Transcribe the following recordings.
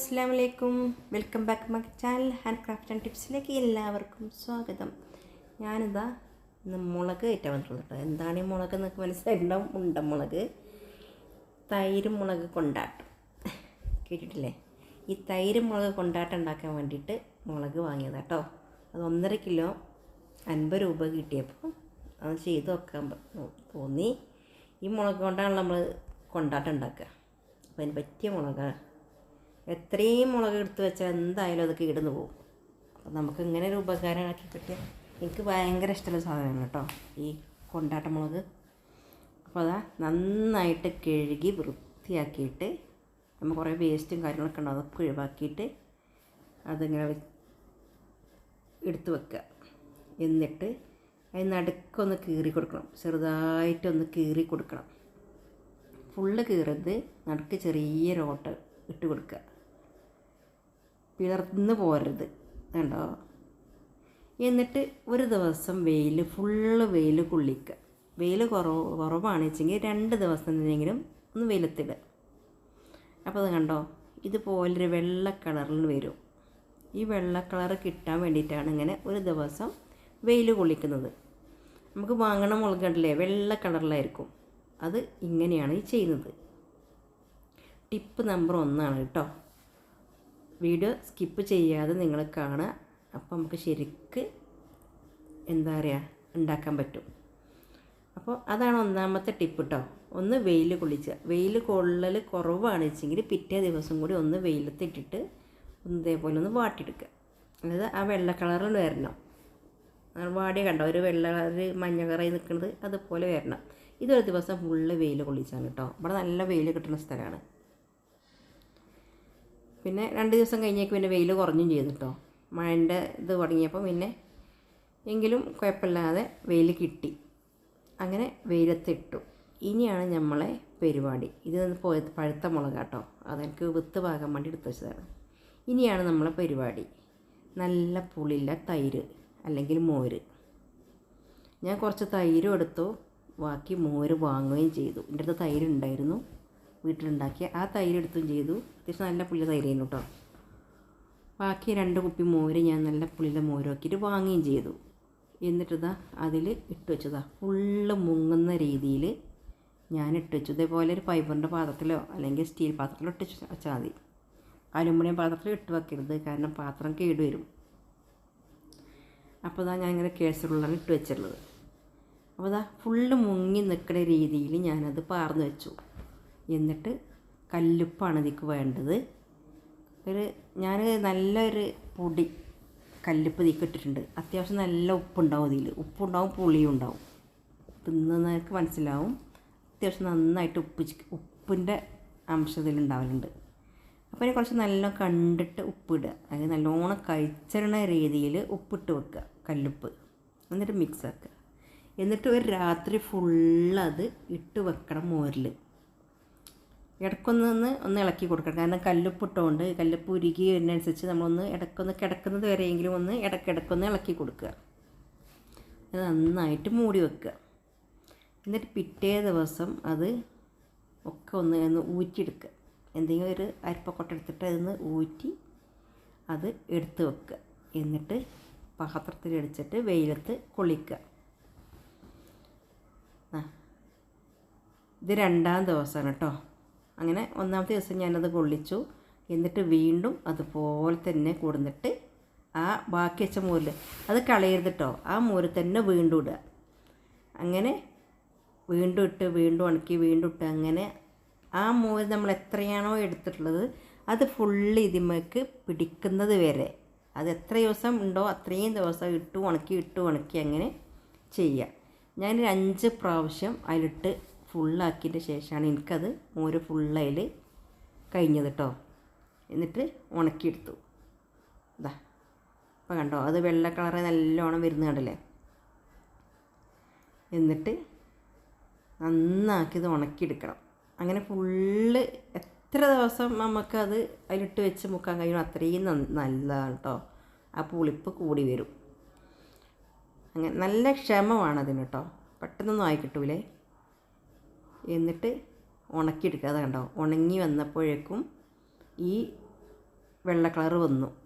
അസ്സാം വലൈക്കും welcome back my channel hand craft and ടിപ്സിലേക്ക് എല്ലാവർക്കും സ്വാഗതം. ഞാനിതാ ഇന്ന് മുളക് കയറ്റാൻ വന്നിട്ടുള്ളത് എന്താണ് ഈ മുളക് എന്നൊക്കെ മനസ്സിലായിട്ടുണ്ടാവും ഉണ്ടമുളക് തൈര് മുളക് കൊണ്ടാട്ടം. കേട്ടിട്ടില്ലേ? ഈ തൈര് മുളക് കൊണ്ടാട്ടം ഉണ്ടാക്കാൻ വേണ്ടിയിട്ട് മുളക് വാങ്ങിയതാണ് കേട്ടോ. അത് ഒന്നര കിലോ അൻപത് രൂപ കിട്ടിയപ്പോൾ അത് ചെയ്ത് നോക്കാൻ പ- തോന്നി. ഈ മുളക് കൊണ്ടാണ് നമ്മൾ കൊണ്ടാട്ടം ഉണ്ടാക്കുക. അപ്പോൾ അതിന് പറ്റിയ മുളകാണ്. എത്രയും മുളക് എടുത്ത് വെച്ചാൽ എന്തായാലും അത് കേടുന്ന് പോകും. അപ്പം നമുക്ക് ഇങ്ങനെ ഒരു ഉപകാരമാക്കി കിട്ടിയാൽ എനിക്ക് ഭയങ്കര ഇഷ്ടമുള്ള സാധനമാണ് കേട്ടോ ഈ കൊണ്ടാട്ട മുളക്. അപ്പോൾ അതാ നന്നായിട്ട് കഴുകി വൃത്തിയാക്കിയിട്ട് നമ്മൾ കുറേ വേസ്റ്റും കാര്യങ്ങളൊക്കെ ഉണ്ടാവും. അതൊക്കെ ഒഴിവാക്കിയിട്ട് അതിങ്ങനെ എടുത്തു വെക്കുക. എന്നിട്ട് അതിന് നടുക്കൊന്ന് കീറി കൊടുക്കണം. ചെറുതായിട്ടൊന്ന് കീറി കൊടുക്കണം. ഫുള്ള് കീറരുത് നടുക്ക് ചെറിയ ഓട്ട ഇട്ട് കൊടുക്കുക. പിളർന്ന് പോരരുത്. കണ്ടോ? എന്നിട്ട് ഒരു ദിവസം വെയിൽ ഫുള്ള് വെയിൽ കൊള്ളിക്കുക. വെയിൽ കുറവ് കുറവാണ് വെച്ചെങ്കിൽ രണ്ട് ദിവസം എന്തെങ്കിലും ഒന്ന് വെയിലത്തിടുക. അപ്പോൾ അത് കണ്ടോ? ഇതുപോലൊരു വെള്ള കളറിൽ വരും. ഈ വെള്ള കളർ കിട്ടാൻ വേണ്ടിയിട്ടാണ് ഇങ്ങനെ ഒരു ദിവസം വെയിൽ കുളിക്കുന്നത് നമുക്ക് വാങ്ങണ മുളക് കണ്ടില്ലേ? വെള്ള കളറിലായിരിക്കും. അത് ഇങ്ങനെയാണ് ചെയ്യുന്നത്. ടിപ്പ് നമ്പർ ഒന്നാണ് കേട്ടോ. വീഡിയോ സ്കിപ്പ് ചെയ്യാതെ നിങ്ങൾ കാണുക. അപ്പോൾ നമുക്ക് ശരിക്ക് എന്താ പറയുക ഉണ്ടാക്കാൻ പറ്റും. അപ്പോൾ അതാണ് ഒന്നാമത്തെ ടിപ്പ് കേട്ടോ ഒന്ന് വെയിൽ കുളിച്ച് വെയിൽ കൊള്ളൽ കുറവാണ് വെച്ചെങ്കിൽ പിറ്റേ ദിവസം കൂടി ഒന്ന് വെയിലത്തിട്ടിട്ട് ഇതേപോലെ ഒന്ന് വാട്ടിയെടുക്കുക. അതായത് ആ വെള്ള കളറിൽ വരണം. വാടിയ കണ്ടോ? ഒരു വെള്ള കളറ് മഞ്ഞ കളറായി നിൽക്കുന്നത് അതുപോലെ വരണം. ഇതൊരു ദിവസം ഫുള്ള് വെയിൽ കൊള്ളിച്ചാണ് കേട്ടോ ഇവിടെ നല്ല വെയിൽ കിട്ടുന്ന സ്ഥലമാണ്. പിന്നെ രണ്ട് ദിവസം കഴിഞ്ഞേക്ക് പിന്നെ വെയിൽ കുറഞ്ഞും ചെയ്തു കേട്ടോ മഴന്റെ ഇത് തുടങ്ങിയപ്പോൾ പിന്നെ എങ്കിലും കുഴപ്പമില്ലാതെ വെയിൽ കിട്ടി. അങ്ങനെ വെയിലത്തിട്ടു. ഇനിയാണ് നമ്മളെ പരിപാടി. ഇത് പോയ പഴുത്ത മുളക് കേട്ടോ അതെനിക്ക് വിത്ത് പാകാൻ വേണ്ടി എടുത്ത് വെച്ചതാണ്. ഇനിയാണ് നമ്മളെ പരിപാടി. നല്ല പുളിയുള്ള തൈര് അല്ലെങ്കിൽ മോര്. ഞാൻ കുറച്ച് തൈരും എടുത്തു. ബാക്കി മോര് വാങ്ങുകയും ചെയ്തു. എന്റെ അടുത്ത് തൈര് ഉണ്ടായിരുന്നു വീട്ടിലുണ്ടാക്കിയ ആ തൈര് എടുത്തും ചെയ്തു. അത്യാവശ്യം നല്ല പുളി തൈരായിരുന്നു കേട്ടോ ബാക്കി രണ്ട് കുപ്പി മോര് ഞാൻ നല്ല പുളിയുടെ മോരാക്കിയിട്ട് വാങ്ങുകയും ചെയ്തു. എന്നിട്ടിതാ അതിൽ ഇട്ട് വെച്ചതാ. ഫുള്ള് മുങ്ങുന്ന രീതിയിൽ ഞാൻ ഇട്ട് വെച്ചു. ഇതേപോലെ ഒരു ഫൈബറിന്റെ പാത്രത്തിലോ അല്ലെങ്കിൽ സ്റ്റീൽ പാത്രത്തിലോ ഇട്ട് വെച്ച് വെച്ചാൽ മതി. അലുമിനിയം പാത്രത്തിൽ ഇട്ട് വെക്കരുത്. കാരണം പാത്രം കേടുവരും അപ്പോൾ ഇതാ ഞാൻ ഇങ്ങനെ കേസറുള്ളാണ് ഇട്ട് വെച്ചിട്ടുള്ളത്. അപ്പോൾ ഇതാ ഫുള്ള് മുങ്ങി നിൽക്കുന്ന രീതിയിൽ ഞാനത് പാർന്ന് വെച്ചു. എന്നിട്ട് കല്ലുപ്പാണ് ഇതിക്ക് വേണ്ടത്. ഒരു ഞാൻ നല്ലൊരു പൊടി കല്ലുപ്പ് ഇതിക്ക് ഇട്ടിട്ടുണ്ട്. അത്യാവശ്യം നല്ല ഉപ്പുണ്ടാവും ഇതിൽ ഉപ്പുണ്ടാവും പുളിയും ഉണ്ടാവും. തിന്നുന്നവർക്ക് മനസ്സിലാവും. അത്യാവശ്യം നന്നായിട്ട് ഉപ്പ് ഉപ്പിന്റെ അംശം ഇതിലുണ്ടാവലുണ്ട് അപ്പോൾ അതിന് കുറച്ച് നല്ല കണ്ടിട്ട് ഉപ്പിടുക അതായത് നല്ലോണം കഴിച്ചിരണ രീതിയിൽ ഉപ്പിട്ട് വെക്കുക കല്ലുപ്പ്. എന്നിട്ട് മിക്സ് ആക്കുക. എന്നിട്ട് ഒരു രാത്രി ഫുള്ള് അത് ഇട്ട് വെക്കണം മോരിൽ ഇടയ്ക്കൊന്ന് ഒന്ന് ഒന്ന് ഇളക്കി കൊടുക്കണം. കാരണം കല്ലുപ്പിട്ടുകൊണ്ട് കല്ലുപ്പ് ഉരുകി വരുന്നതനുസരിച്ച് നമ്മളൊന്ന് ഇടക്കൊന്ന് കിടക്കുന്നത് വരെയെങ്കിലും ഒന്ന് ഇടക്കിടക്കൊന്ന് ഇളക്കി കൊടുക്കുക. അത് നന്നായിട്ട് മൂടി വെക്കുക. എന്നിട്ട് പിറ്റേ ദിവസം അത് ഒക്കെ ഒന്ന് ഒന്ന് ഊറ്റിയെടുക്കുക. എന്തെങ്കിലും ഒരു അരിപ്പക്കൊട്ട എടുത്തിട്ട് അതിന്ന് ഊറ്റി അത് എടുത്ത് വെക്കുക. എന്നിട്ട് പാത്രത്തിൽ അടിച്ചിട്ട് വെയിലത്ത് കൊള്ളിക്കുക. ഇത് രണ്ടാം ദിവസമാണ് കേട്ടോ. അങ്ങനെ ഒന്നാമത്തെ ദിവസം ഞാനത് കൊള്ളിച്ചു. എന്നിട്ട് വീണ്ടും അതുപോലെ തന്നെ കൊടുന്നിട്ട് ആ ബാക്കി വെച്ച മോരിൽ അത് കളയരുത് കേട്ടോ ആ മോര് തന്നെ വീണ്ടും ഇടുക. അങ്ങനെ വീണ്ടും ഇട്ട് വീണ്ടും ഉണക്കി വീണ്ടും ഇട്ട് അങ്ങനെ ആ മോര് നമ്മൾ എത്രയാണോ എടുത്തിട്ടുള്ളത് അത് ഫുള്ള് ഇതിമേക്ക് പിടിക്കുന്നത് വരെ. അത് എത്ര ദിവസം ഉണ്ടോ അത്രയും ദിവസം ഇട്ട് ഉണക്കി ഇട്ട് ഉണക്കി അങ്ങനെ ചെയ്യുക. ഞാനൊരു അഞ്ച് പ്രാവശ്യം അതിലിട്ട് ഫുള്ളാക്കിയതിന്റെ ശേഷമാണ് എനിക്കത് മോര് ഫുള്ളതിൽ കഴിഞ്ഞത് കേട്ടോ എന്നിട്ട് ഉണക്കിയെടുത്തു. ഇതാ അപ്പോൾ കണ്ടോ അത് വെള്ള കളറ് നല്ലോണം വരുന്ന കണ്ടല്ലേ? എന്നിട്ട് നന്നാക്കി ഇത് ഉണക്കിയെടുക്കണം. അങ്ങനെ ഫുള്ള് എത്ര ദിവസം നമുക്കത് അതിലിട്ട് വെച്ച് മുക്കാൻ കഴിയണം അത്രയും നല്ലതാണ് കേട്ടോ ആ പുളിപ്പ് കൂടി വരും. അങ്ങനെ നല്ല ക്ഷമമാണ് അതിന് കേട്ടോ പെട്ടെന്നൊന്നും ആയി കിട്ടൂലേ? എന്നിട്ട് ഉണക്കിയെടുക്കുക. അത് കണ്ടോ? ഉണങ്ങി വന്നപ്പോഴേക്കും ഈ വെള്ള കളർ വന്നു.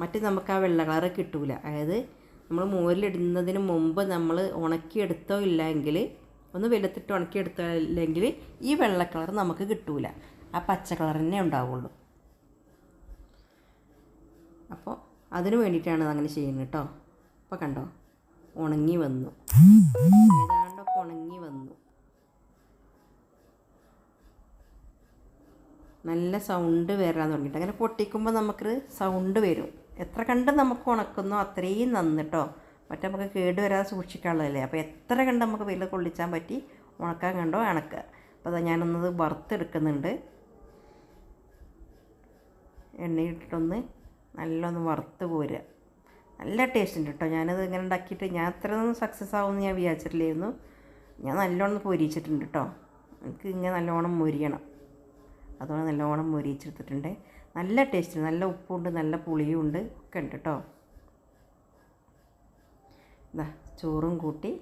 മറ്റേ നമുക്ക് ആ വെള്ള കളർ കിട്ടൂല. അതായത് നമ്മൾ മോരിലിടുന്നതിന് മുമ്പ് നമ്മൾ ഉണക്കിയെടുത്തോ ഇല്ലെങ്കിൽ ഒന്ന് വെളുത്തിട്ട് ഉണക്കിയെടുത്തോ ഇല്ലെങ്കിൽ ഈ വെള്ള കളർ നമുക്ക് കിട്ടൂല. ആ പച്ച കളർ തന്നെ ഉണ്ടാവുള്ളൂ. അപ്പോൾ അതിന് വേണ്ടിയിട്ടാണ് അങ്ങനെ ചെയ്യുന്നത് കേട്ടോ. അപ്പോൾ കണ്ടോ? ഉണങ്ങി വന്നു. ഏതാണ്ടൊക്കെ ഉണങ്ങി വന്നു. നല്ല സൗണ്ട് വരാൻ തുടങ്ങിയിട്ട്. അങ്ങനെ പൊട്ടിക്കുമ്പോൾ നമുക്ക് സൗണ്ട് വരും. എത്ര കണ്ട് നമുക്ക് ഉണക്കുന്നോ അത്രയും നന്ന് കേട്ടോ മറ്റേ നമുക്ക് കേട് വരാതെ സൂക്ഷിക്കാനുള്ളതല്ലേ. അപ്പോൾ എത്ര കണ്ട് നമുക്ക് വെയിൽ കൊള്ളിച്ചാൻ പറ്റി ഉണക്കാൻ കണ്ടോ ഇണക്കുക അപ്പോൾ അതാ ഞാനൊന്നത് വറുത്തെടുക്കുന്നുണ്ട്. എണ്ണയിട്ടിട്ടൊന്ന് നല്ലൊന്ന് വറുത്ത് പോരുക. നല്ല ടേസ്റ്റ് ഉണ്ട് കേട്ടോ ഞാനത് ഇങ്ങനെ ഉണ്ടാക്കിയിട്ട് ഞാൻ അത്രയൊന്നും സക്സസ് ആവുമെന്ന് ഞാൻ വിചാരിച്ചിട്ടില്ലായിരുന്നു. ഞാൻ നല്ലോണം പൊരിച്ചിട്ടുണ്ട് കേട്ടോ എനിക്ക് ഇങ്ങനെ നല്ലോണം മൊരിയണം. അതുകൊണ്ട് നല്ലോണം മൊരിച്ചെടുത്തിട്ടുണ്ട് നല്ല ടേസ്റ്റ് നല്ല ഉപ്പുണ്ട് നല്ല പുളിയും ഉണ്ട്. ഒക്കെ ഉണ്ട് കേട്ടോ ഇതാ ചോറും കൂട്ടി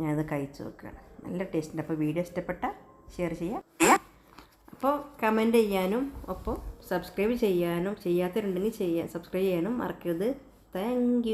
ഞാനത് കഴിച്ച് നോക്കുകയാണ്. നല്ല ടേസ്റ്റ് അപ്പോൾ വീഡിയോ ഇഷ്ടപ്പെട്ട ഷെയർ ചെയ്യാം. അപ്പോൾ കമന്റ് ചെയ്യാനും ഒപ്പം സബ്സ്ക്രൈബ് ചെയ്യാനും ചെയ്യാത്തവരുണ്ടെങ്കിൽ ചെയ്യാൻ സബ്സ്ക്രൈബ് ചെയ്യാനും മറക്കരുത്. താങ്ക്